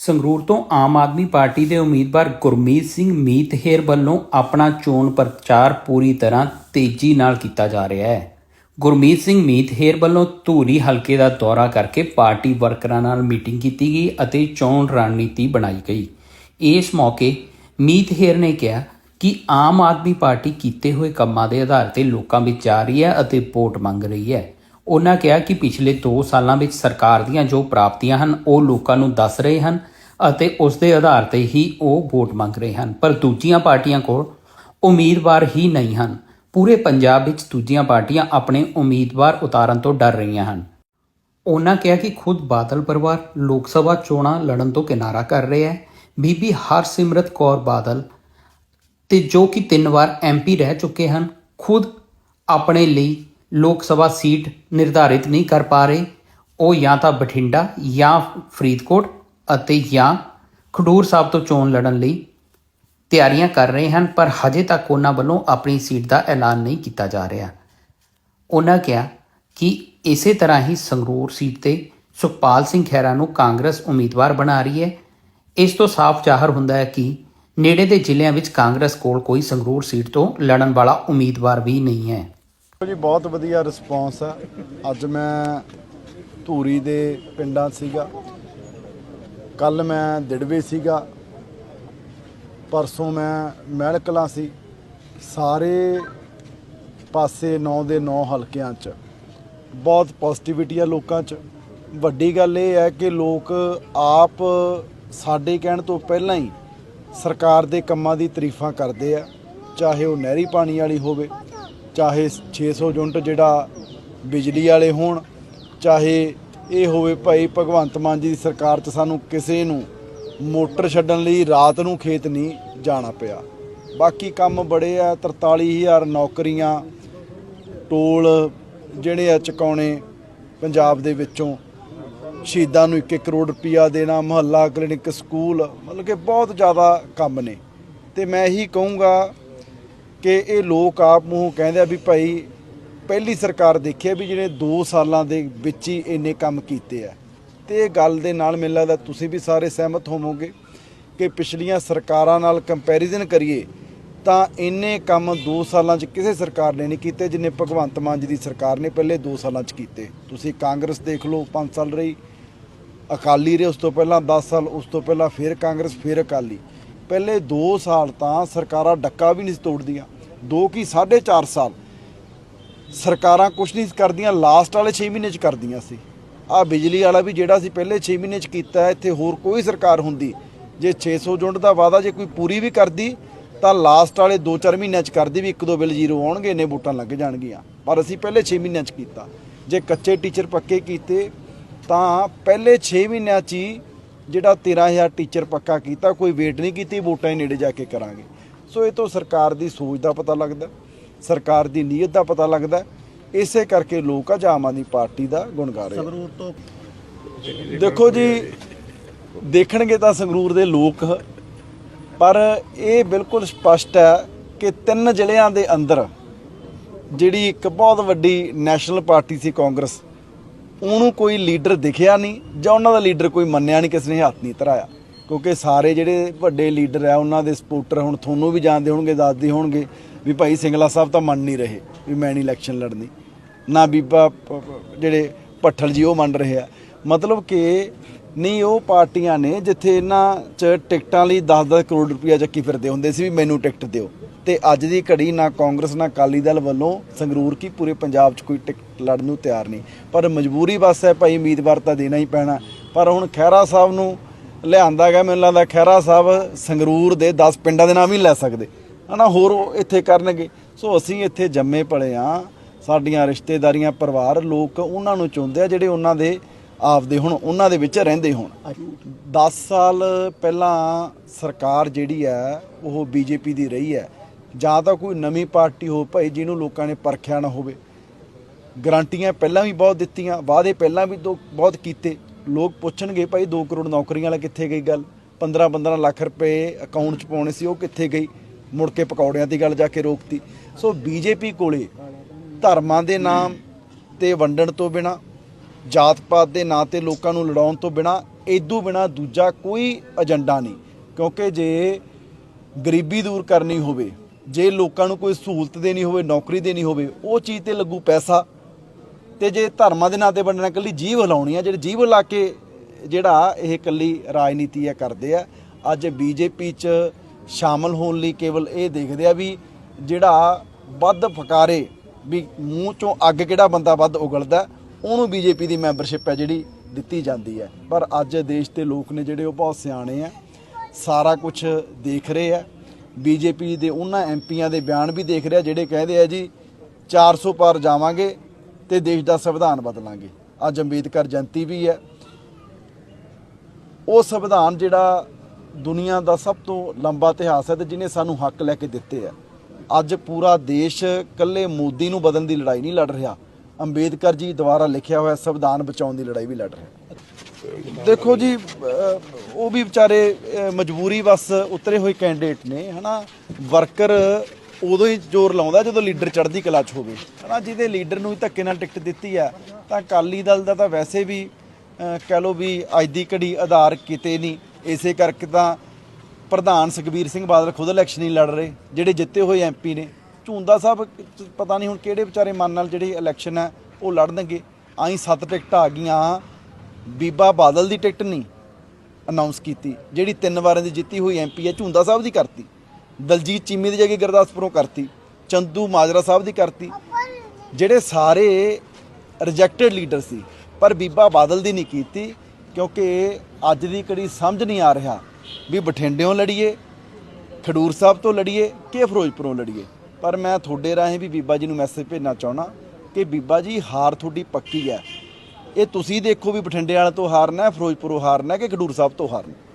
ਸੰਗਰੂਰ ਤੋਂ ਆਮ ਆਦਮੀ ਪਾਰਟੀ ਦੇ ਉਮੀਦਵਾਰ ਗੁਰਮੀਤ ਸਿੰਘ ਮੀਤਹੇਰ ਵੱਲੋਂ ਆਪਣਾ ਚੋਣ ਪ੍ਰਚਾਰ ਪੂਰੀ ਤਰ੍ਹਾਂ ਤੇਜ਼ੀ ਨਾਲ ਕੀਤਾ ਜਾ ਰਿਹਾ ਹੈ। ਗੁਰਮੀਤ ਸਿੰਘ ਮੀਤਹੇਰ ਵੱਲੋਂ ਧੂਰੀ ਹਲਕੇ ਦਾ ਦੌਰਾ ਕਰਕੇ ਪਾਰਟੀ ਵਰਕਰਾਂ ਨਾਲ ਮੀਟਿੰਗ ਕੀਤੀ ਗਈ ਅਤੇ ਚੋਣ ਰਣਨੀਤੀ ਬਣਾਈ ਗਈ। ਇਸ ਮੌਕੇ ਮੀਤਹੇਰ ਨੇ ਕਿਹਾ ਕਿ ਆਮ ਆਦਮੀ ਪਾਰਟੀ ਕੀਤੇ ਹੋਏ ਕੰਮਾਂ ਦੇ ਆਧਾਰ ਤੇ ਲੋਕਾਂ ਵਿੱਚ ਜਾ ਰਹੀ ਹੈ ਅਤੇ ਵੋਟ ਮੰਗ ਰਹੀ ਹੈ। ਉਹਨਾਂ ਕਿਹਾ ਕਿ ਪਿਛਲੇ 2 ਸਾਲਾਂ ਵਿੱਚ ਸਰਕਾਰ ਦੀਆਂ ਜੋ ਪ੍ਰਾਪਤੀਆਂ ਹਨ, ਉਹ ਲੋਕਾਂ ਨੂੰ ਦੱਸ ਰਹੇ ਹਨ ਅਤੇ ਉਸ ਦੇ ਆਧਾਰ ਤੇ ਹੀ ਉਹ ਵੋਟ ਮੰਗ ਰਹੇ ਹਨ। ਪਰ ਦੂਜੀਆਂ ਪਾਰਟੀਆਂ ਕੋਲ ਉਮੀਦਵਾਰ ਹੀ ਨਹੀਂ ਹਨ। ਪੂਰੇ ਪੰਜਾਬ ਵਿੱਚ ਦੂਜੀਆਂ ਪਾਰਟੀਆਂ ਆਪਣੇ ਉਮੀਦਵਾਰ ਉਤਾਰਨ ਤੋਂ ਡਰ ਰਹੀਆਂ ਹਨ। ਉਹਨਾਂ ਕਿਹਾ ਕਿ ਖੁਦ ਬਾਦਲ ਪਰਿਵਾਰ ਲੋਕ ਸਭਾ ਚੋਣਾਂ ਲੜਨ ਤੋਂ ਕਿਨਾਰਾ ਕਰ ਰਿਹਾ ਹੈ। ਬੀਬੀ ਹਰਸਿਮਰਤ ਕੌਰ ਬਾਦਲ ਤੇ ਜੋ ਕਿ ਤਿੰਨ ਵਾਰ ਐਮਪੀ ਰਹਿ ਚੁੱਕੇ ਹਨ, ਖੁਦ ਆਪਣੇ ਲਈ ਲੋਕ ਸਭਾ ਸੀਟ ਨਿਰਧਾਰਿਤ ਨਹੀਂ ਕਰ ਪਾ ਰਹੇ। ਉਹ ਜਾਂ ਤਾਂ ਬਠਿੰਡਾ ਜਾਂ ਫਰੀਦਕੋਟ ਅਤੇ ਜਾਂ ਖਡੂਰ ਸਾਹਿਬ ਤੋਂ ਚੋਣ ਲੜਨ ਲਈ ਤਿਆਰੀਆਂ ਕਰ ਰਹੇ ਹਨ, ਪਰ ਹਜੇ ਤੱਕ ਉਹਨਾਂ ਵੱਲੋਂ ਆਪਣੀ ਸੀਟ ਦਾ ਐਲਾਨ ਨਹੀਂ ਕੀਤਾ ਜਾ ਰਿਹਾ। ਉਹਨਾਂ ਕਿਹਾ ਕਿ ਇਸੇ ਤਰ੍ਹਾਂ ਹੀ ਸੰਗਰੂਰ ਸੀਟ ਤੇ ਸੁਖਪਾਲ ਸਿੰਘ ਖਹਿਰਾ ਨੂੰ ਕਾਂਗਰਸ ਉਮੀਦਵਾਰ ਬਣਾ ਰਹੀ ਹੈ। ਇਸ ਤੋਂ ਸਾਫ਼ ਜ਼ਾਹਰ ਹੁੰਦਾ ਹੈ ਕਿ ਨੇੜੇ ਦੇ ਜ਼ਿਲ੍ਹਿਆਂ ਵਿੱਚ ਕਾਂਗਰਸ ਕੋਲ ਕੋਈ ਸੰਗਰੂਰ ਸੀਟ ਤੋਂ ਲੜਨ ਵਾਲਾ ਉਮੀਦਵਾਰ ਵੀ ਨਹੀਂ ਹੈ। ਜੀ, ਬਹੁਤ ਵਧੀਆ ਰਿਸਪੌਂਸ ਆ। ਅੱਜ ਮੈਂ ਧੂਰੀ ਦੇ ਪਿੰਡਾਂ ਸੀਗਾ। ਕੱਲ ਮੈਂ ਦਿੜਵੇ ਸੀਗਾ। ਪਰਸੋਂ ਮੈਂ ਮਹਿਲ ਕਲਾਂ ਸੀ। ਸਾਰੇ ਪਾਸੇ 9 ਦੇ 9 ਹਲਕਿਆਂ 'ਚ। ਬਹੁਤ ਪੋਜ਼ਿਟਿਵਿਟੀ ਆ ਲੋਕਾਂ 'ਚ। ਵੱਡੀ ਗੱਲ ਇਹ ਹੈ ਕਿ ਲੋਕ ਆਪ ਸਾਡੇ ਕਹਿਣ ਤੋਂ ਪਹਿਲਾਂ ਹੀ ਸਰਕਾਰ ਦੇ ਕੰਮਾਂ ਦੀ ਤਾਰੀਫਾਂ ਕਰਦੇ ਆ। ਚਾਹੇ ਉਹ ਨਹਿਰੀ ਪਾਣੀ ਵਾਲੀ ਹੋਵੇ ਚਾਹੇ 600 ਯੂਨਿਟ ਜਿਹੜਾ ਬਿਜਲੀ ਵਾਲੇ ਹੋਣ, ਚਾਹੇ ਇਹ ਹੋਵੇ ਭਾਈ ਭਗਵੰਤ ਮਾਨ ਜੀ ਦੀ ਸਰਕਾਰ 'ਚ ਸਾਨੂੰ ਕਿਸੇ ਨੂੰ ਮੋਟਰ ਛੱਡਣ ਲਈ ਰਾਤ ਨੂੰ ਖੇਤ ਨਹੀਂ ਜਾਣਾ ਪਿਆ। ਬਾਕੀ ਕੰਮ ਬੜੇ ਆ 43000 ਨੌਕਰੀਆਂ, ਟੋਲ ਜਿਹੜੇ ਆ ਚੁਕਾਉਣੇ ਪੰਜਾਬ ਦੇ ਵਿੱਚੋਂ। ਸ਼ਹੀਦਾਂ ਨੂੰ 1 ਕਰੋੜ ਰੁਪਇਆ ਦੇਣਾ, ਮਹੱਲਾ ਕਲੀਨਿਕ ਸਕੂਲ, ਮਤਲਬ ਕਿ ਬਹੁਤ ਜ਼ਿਆਦਾ ਕੰਮ ਨੇ। ਤੇ ਮੈਂ ਇਹੀ ਕਹੂੰਗਾ ਕਿ ਇਹ ਲੋਕ ਆਪ ਨੂੰ ਕਹਿੰਦੇ ਆ ਵੀ ਭਾਈ ਪਹਿਲੀ ਸਰਕਾਰ ਦੇਖਿਆ ਵੀ ਜਿਹਨੇ 2 ਸਾਲਾਂ ਦੇ ਵਿੱਚ ਹੀ ਇੰਨੇ ਕੰਮ ਕੀਤੇ ਆ। ਤੇ ਇਹ ਗੱਲ ਦੇ ਨਾਲ ਮੈਨੂੰ ਲੱਗਦਾ ਤੁਸੀਂ ਵੀ ਸਾਰੇ ਸਹਿਮਤ ਹੋਵੋਗੇ ਕਿ ਪਿਛਲੀਆਂ ਸਰਕਾਰਾਂ ਨਾਲ ਕੰਪੈਰੀਜ਼ਨ ਕਰੀਏ ਤਾਂ ਇੰਨੇ ਕੰਮ 2 ਸਾਲਾਂ 'ਚ ਕਿਸੇ ਸਰਕਾਰ ਨੇ ਨਹੀਂ ਕੀਤੇ ਜਿੰਨੇ ਭਗਵੰਤ ਮਾਨ ਜੀ ਦੀ ਸਰਕਾਰ ਨੇ ਪਹਿਲੇ 2 ਸਾਲਾਂ 'ਚ ਕੀਤੇ। ਤੁਸੀਂ ਕਾਂਗਰਸ ਦੇਖ ਲਓ 5 ਸਾਲ ਰਹੀ, ਅਕਾਲੀ ਰਹੇ ਉਸ ਤੋਂ ਪਹਿਲਾਂ 10 ਸਾਲ ਉਸ ਤੋਂ ਪਹਿਲਾਂ, ਫਿਰ ਕਾਂਗਰਸ, ਫਿਰ ਅਕਾਲੀ। ਪਹਿਲੇ 2 ਸਾਲ ਤਾਂ ਸਰਕਾਰਾਂ ਡੱਕਾ ਵੀ ਨਹੀਂ ਤੋੜਦੀਆਂ, ਦੋ ਕੀ 4.5 ਸਾਲ। ਸਰਕਾਰਾਂ ਕੁਛ ਨਹੀਂ ਕਰਦੀਆਂ ਲਾਸਟ ਵਾਲੇ 6 ਮਹੀਨੇ 'ਚ ਕਰਦੀਆਂ ਸੀ। ਆ ਬਿਜਲੀ ਵਾਲਾ ਵੀ ਜਿਹੜਾ ਸੀ ਪਹਿਲੇ 6 ਮਹੀਨੇ 'ਚ ਕੀਤਾ, ਇੱਥੇ ਹੋਰ ਕੋਈ ਸਰਕਾਰ ਹੁੰਦੀ। ਜੇ 600 ਯੂਨਿਟ ਦਾ ਵਾਅਦਾ ਜੇ ਕੋਈ ਪੂਰੀ ਵੀ ਕਰਦੀ, ਤਾਂ ਲਾਸਟ ਵਾਲੇ 2-4 ਮਹੀਨਿਆਂ 'ਚ ਕਰਦੀ ਵੀ ਇੱਕ ਦੋ ਬਿੱਲ ਜ਼ੀਰੋ ਆਉਣਗੇ, ਇੰਨੇ ਵੋਟਾਂ ਲੱਗ ਜਾਣਗੀਆਂ। ਪਰ ਅਸੀਂ ਪਹਿਲੇ 6 ਮਹੀਨਿਆਂ 'ਚ ਕੀਤਾ। ਜੇ ਕੱਚੇ ਟੀਚਰ ਪੱਕੇ ਕੀਤੇ, ਤਾਂ ਪਹਿਲੇ 6 ਮਹੀਨਿਆਂ 'ਚ ਹੀ ਜਿਹੜਾ 13000 ਟੀਚਰ ਪੱਕਾ ਕੀਤਾ ਕੋਈ ਵੇਟ ਨਹੀਂ ਕੀਤੀ ਵੋਟਾਂ ਹੀ ਨੇੜੇ ਜਾ ਕੇ ਕਰਾਂਗੇ। ਸੋ ਇਹ ਤੋਂ ਸਰਕਾਰ ਦੀ ਸੋਚ ਦਾ ਪਤਾ ਲੱਗਦਾ ਸਰਕਾਰ ਦੀ ਨੀਅਤ ਦਾ ਪਤਾ ਲੱਗਦਾ ਇਸੇ ਕਰਕੇ ਲੋਕ ਅੱਜ ਆਮ ਆਦਮੀ ਪਾਰਟੀ ਦਾ ਗੁਣ ਗਾ ਰਹੇ ਤੋਂ ਦੇਖੋ ਜੀ ਦੇਖਣਗੇ ਤਾਂ ਸੰਗਰੂਰ ਦੇ ਲੋਕ ਪਰ ਇਹ ਬਿਲਕੁਲ ਸਪਸ਼ਟ ਹੈ ਕਿ ਤਿੰਨ ਜ਼ਿਲ੍ਹਿਆਂ ਦੇ ਅੰਦਰ ਜਿਹੜੀ ਇੱਕ ਬਹੁਤ ਵੱਡੀ ਨੈਸ਼ਨਲ ਪਾਰਟੀ ਸੀ ਕਾਂਗਰਸ ਉਹਨੂੰ ਕੋਈ ਲੀਡਰ ਦਿਖਿਆ ਨਹੀਂ ਜਾਂ ਉਹਨਾਂ ਦਾ ਲੀਡਰ ਕੋਈ ਮੰਨਿਆ ਨਹੀਂ, ਕਿਸੇ ਨੇ ਹੱਥ ਨਹੀਂ ਧਰਾਇਆ। ਕਿਉਂਕਿ ਸਾਰੇ ਜਿਹੜੇ ਵੱਡੇ ਲੀਡਰ ਆ, ਉਹਨਾਂ ਦੇ ਸਪੋਰਟਰ ਹੁਣ ਤੁਹਾਨੂੰ ਵੀ ਜਾਣਦੇ ਹੋਣਗੇ ਦੱਸਦੇ ਹੋਣਗੇ ਵੀ ਭਾਈ ਸਿੰਗਲਾ ਸਾਹਿਬ ਤਾਂ ਮੰਨ ਨਹੀਂ ਰਹੇ ਵੀ ਮੈਂ ਨਹੀਂ ਇਲੈਕਸ਼ਨ ਲੜਨੀ। ਨਾ ਬੀਬਾ ਜਿਹੜੇ ਪੱਠਲ ਜੀ ਉਹ ਮੰਨ ਰਹੇ ਆ। ਮਤਲਬ ਕਿ ਨਹੀਂ, ਉਹ ਪਾਰਟੀਆਂ ਨੇ ਜਿੱਥੇ ਇਹਨਾਂ ਚ ਟਿਕਟਾਂ ਲਈ 10-10 ਕਰੋੜ ਰੁਪਇਆ ਚੱਕੀ ਫਿਰਦੇ ਹੁੰਦੇ ਸੀ ਵੀ ਮੈਨੂੰ ਟਿਕਟ ਦਿਓ। ਤੇ ਅੱਜ ਦੀ ਘੜੀ ਨਾ ਕਾਂਗਰਸ, ਨਾ ਅਕਾਲੀ ਦਲ ਵੱਲੋਂ ਸੰਗਰੂਰ ਕੀ ਪੂਰੇ ਪੰਜਾਬ 'ਚ ਕੋਈ ਟਿਕਟ ਲੜਨ ਨੂੰ ਤਿਆਰ ਨਹੀਂ। ਪਰ ਮਜਬੂਰੀ ਬਸ ਹੈ ਭਾਈ, ਉਮੀਦਵਾਰ ਤਾਂ ਦੇਣਾ ਹੀ ਪੈਣਾ। ਪਰ ਹੁਣ ਖਹਿਰਾ ਸਾਹਿਬ ਨੂੰ ਲਿਆਂਦਾ ਗਿਆ, ਮੈਨੂੰ ਲੱਗਦਾ ਖਹਿਰਾ ਸਾਹਿਬ ਸੰਗਰੂਰ ਦੇ 10 ਪਿੰਡਾਂ ਦੇ ਨਾਮ ਹੀ ਲੈ ਸਕਦੇ। ਹਨਾ, ਹੋਰ ਉਹ ਇੱਥੇ ਕਰਨਗੇ। ਸੋ ਅਸੀਂ ਇੱਥੇ ਜੰਮੇ ਪਲੇ ਆ। ਸਾਡੀਆਂ ਰਿਸ਼ਤੇਦਾਰੀਆਂ, ਪਰਿਵਾਰ, ਲੋਕ ਉਹਨਾਂ ਨੂੰ ਚਾਹੁੰਦੇ ਆ ਜਿਹੜੇ ਉਹਨਾਂ ਦੇ ਆਪਦੇ ਹੁਣ ਉਹਨਾਂ ਦੇ ਵਿੱਚ ਰਹਿੰਦੇ ਹੋਣ। 10 ਸਾਲ ਪਹਿਲਾਂ ਸਰਕਾਰ ਜਿਹੜੀ ਹੈ ਉਹ ਬੀਜੇਪੀ ਦੀ ਰਹੀ ਹੈ। ਜਾਂ ਤਾਂ ਕੋਈ ਨਵੀਂ ਪਾਰਟੀ ਹੋ ਭਾਈ ਜਿਹਨੂੰ ਲੋਕਾਂ ਨੇ ਪਰਖਿਆ ਨਾ ਹੋਵੇ। ਗਰੰਟੀਆਂ ਪਹਿਲਾਂ ਵੀ ਬਹੁਤ ਦਿੱਤੀਆਂ ਵਾਅਦੇ ਪਹਿਲਾਂ ਵੀ ਬਹੁਤ ਕੀਤੇ। ਲੋਕ ਪੁੱਛਣਗੇ ਭਾਈ 2 ਕਰੋੜ ਨੌਕਰੀਆਂ ਵਾਲਾ ਕਿੱਥੇ ਗਈ ਗੱਲ? 15 15 ਲੱਖ ਰੁਪਏ ਅਕਾਊਂਟ 'ਚ ਪਾਉਣੇ ਸੀ ਉਹ ਕਿੱਥੇ ਗਈ? ਮੁੜ ਕੇ ਪਕੌੜਿਆਂ ਦੀ ਗੱਲ ਜਾ ਕੇ ਰੋਕਤੀ। ਸੋ ਬੀਜੇਪੀ ਕੋਲੇ ਧਰਮਾਂ ਦੇ ਨਾਮ ਤੇ ਵੰਡਣ ਤੋਂ ਬਿਨਾ ਜਾਤ ਪਾਤ ਦੇ ਨਾਂ ਤੇ ਲੋਕਾਂ ਨੂੰ ਲੜਾਉਣ ਤੋਂ ਬਿਨਾ ਇਦੋਂ ਬਿਨਾ ਦੂਜਾ ਕੋਈ ਏਜੰਡਾ ਨਹੀਂ। ਕਿਉਂਕਿ ਜੇ ਗਰੀਬੀ ਦੂਰ ਕਰਨੀ ਹੋਵੇ, ਜੇ ਲੋਕਾਂ ਨੂੰ ਕੋਈ ਸਹੂਲਤ ਦੇਣੀ ਹੋਵੇ, ਨੌਕਰੀ ਦੇਣੀ ਹੋਵੇ, ਉਹ ਚੀਜ਼ ਤੇ ਲੱਗੂ ਪੈਸਾ। ਤੇ ਜੇ ਧਰਮਾਂ ਦੇ ਨਾਂ ਤੇ ਵੰਡਣਾ ਕੱਲੀ ਜੀਵ ਹਿਲਾਉਣੀ ਆ, ਜਿਹੜੇ ਜੀਵ ਲਾ ਕੇ ਜਿਹੜਾ ਇਹ ਕੱਲੀ ਰਾਜਨੀਤੀ ਆ ਕਰਦੇ ਆ, ਅੱਜ ਬੀਜੇਪੀ ਚ ਸ਼ਾਮਲ ਹੋਣ ਲਈ ਕੇਵਲ ਇਹ ਦੇਖਦੇ ਆ ਵੀ ਜਿਹੜਾ ਵੱਧ ਫਕਾਰੇ, ਵੀ ਮੂੰਹ ਚੋਂ ਅੱਗ ਕਿਹੜਾ ਬੰਦਾ ਵੱਧ ਉਗਲਦਾ ਉਹਨੂੰ ਬੀਜੇਪੀ ਦੀ ਮੈਂਬਰਸ਼ਿਪ ਹੈ ਜਿਹੜੀ ਦਿੱਤੀ ਜਾਂਦੀ ਹੈ। ਪਰ ਅੱਜ ਦੇਸ਼ ਦੇ ਲੋਕ ਨੇ ਜਿਹੜੇ ਉਹ ਬਹੁਤ ਸਿਆਣੇ ਆ, ਸਾਰਾ ਕੁਝ ਦੇਖ ਰਹੇ ਆ। ਬੀਜੇਪੀ ਦੇ ਉਹਨਾਂ ਐਮਪੀਆਂ ਦੇ ਬਿਆਨ ਵੀ ਦੇਖ ਰਿਹਾ, ਜਿਹੜੇ ਕਹਿੰਦੇ ਆ ਜੀ 400 ਪਾਰ ਜਾਵਾਂਗੇ ਤੇ ਦੇਸ਼ ਦਾ ਸੰਵਿਧਾਨ ਬਦਲਾਂਗੇ। ਅੱਜ ਅੰਬੇਦਕਰ ਜਯੰਤੀ ਵੀ ਹੈ। ਉਹ ਸੰਵਿਧਾਨ ਜਿਹੜਾ ਦੁਨੀਆ ਦਾ ਸਭ ਤੋਂ ਲੰਬਾ ਇਤਿਹਾਸ ਹੈ ਤੇ ਜਿਹਨੇ ਸਾਨੂੰ ਹੱਕ ਲੈ ਕੇ ਦਿੱਤੇ ਆ। ਅੱਜ ਪੂਰਾ ਦੇਸ਼ ਕੱਲੇ ਮੋਦੀ ਨੂੰ ਬਦਲਣ ਦੀ ਲੜਾਈ ਨਹੀਂ ਲੜ ਰਿਹਾ। ਅੰਬੇਦਕਰ ਜੀ ਦੁਆਰਾ ਲਿਖਿਆ ਹੋਇਆ ਸੰਵਿਧਾਨ ਬਚਾਉਣ ਦੀ ਲੜਾਈ ਵੀ ਲੜ ਰਿਹਾ ਦੇਖੋ ਜੀ ਉਹ ਵੀ ਵਿਚਾਰੇ ਮਜਬੂਰੀ ਬਸ ਉਤਰੇ ਹੋਏ ਕੈਂਡੀਡੇਟ ਨੇ, ਹਨਾ? ਵਰਕਰ ਉਦੋਂ ਹੀ ਜ਼ੋਰ ਲਾਉਂਦਾ ਜਦੋਂ ਲੀਡਰ ਚੜ੍ਹਦੀ ਕਲਾ 'ਚ ਹੋਵੇ। ਹਨਾ, ਜਿਹਦੇ ਲੀਡਰ ਨੂੰ ਹੀ ਧੱਕੇ ਨਾਲ ਟਿਕਟ ਦਿੱਤੀ ਆ, ਤਾਂ ਅਕਾਲੀ ਦਲ ਦਾ ਤਾਂ ਵੈਸੇ ਵੀ ਕਹਿ ਲਓ ਵੀ ਅੱਜ ਦੀ ਘੜੀ ਆਧਾਰ ਕਿਤੇ ਨਹੀਂ। ਇਸੇ ਕਰਕੇ ਤਾਂ ਪ੍ਰਧਾਨ ਸੁਖਬੀਰ ਸਿੰਘ ਬਾਦਲ ਖੁਦ ਇਲੈਕਸ਼ਨ ਹੀ ਲੜ ਰਹੇ, ਜਿਹੜੇ ਜਿੱਤੇ ਹੋਏ ਐਮਪੀ ਨੇ। ਝੁੰਦਾ ਸਾਹਿਬ, ਪਤਾ ਨਹੀਂ ਹੁਣ ਕਿਹੜੇ ਵਿਚਾਰੇ ਮਨ ਨਾਲ ਜਿਹੜੀ ਇਲੈਕਸ਼ਨ ਹੈ, ਉਹ ਲੜਨਗੇ ਆਈ ਸੱਤ ਟਿਕਟਾਂ ਆ ਗਈਆਂ। ਬੀਬਾ ਬਾਦਲ ਦੀ ਟਿਕਟ ਨਹੀਂ ਅਨਾਉਂਸ ਕੀਤੀ, ਜਿਹੜੀ ਤਿੰਨ ਵਾਰਾਂ ਦੀ ਜਿੱਤੀ ਹੋਈ ਐਮਪੀ ਹੈ, ਝੁੰਦਾ ਸਾਹਿਬ ਦੀ ਕਰਤੀ। ਦਲਜੀਤ ਚੀਮੀ ਦੀ ਜਗ੍ਹਾ ਗੁਰਦਾਸਪੁਰੋਂ ਕਰਤੀ। ਚੰਦੂ ਮਾਜਰਾ ਸਾਹਿਬ ਦੀ ਕਰਤੀ। ਜਿਹੜੇ ਸਾਰੇ ਰਿਜੈਕਟਡ ਲੀਡਰ ਸੀ, ਪਰ ਬੀਬਾ ਬਾਦਲ ਦੀ ਨਹੀਂ ਕੀਤੀ, ਕਿਉਂਕਿ ਅੱਜ ਦੀ ਕੜੀ ਸਮਝ ਨਹੀਂ ਆ ਰਿਹਾ ਵੀ ਬਠਿੰਡਿਓਂ ਲੜੀਏ, ਖਡੂਰ ਸਾਹਿਬ ਤੋਂ ਲੜੀਏ ਕਿ ਫਿਰੋਜ਼ਪੁਰੋਂ ਲੜੀਏ। ਪਰ ਮੈਂ ਤੁਹਾਡੇ ਰਾਹੀਂ ਵੀ ਬੀਬਾ ਜੀ ਨੂੰ ਮੈਸੇਜ ਭੇਜਣਾ ਚਾਹਣਾ ਕਿ ਬੀਬਾ ਜੀ, ਹਾਰ ਤੁਹਾਡੀ ਪੱਕੀ ਹੈ ਇਹ ਤੁਸੀਂ ਦੇਖੋ ਵੀ ਬਠਿੰਡੇ ਵਾਲੇ ਤੋਂ ਹਾਰਨਾ ਹੈ, ਫਿਰੋਜ਼ਪੁਰੋਂ ਹਾਰਨਾ ਹੈ ਕਿ ਖਡੂਰ ਸਾਹਿਬ ਤੋਂ ਹਾਰਨਾ ਹੈ।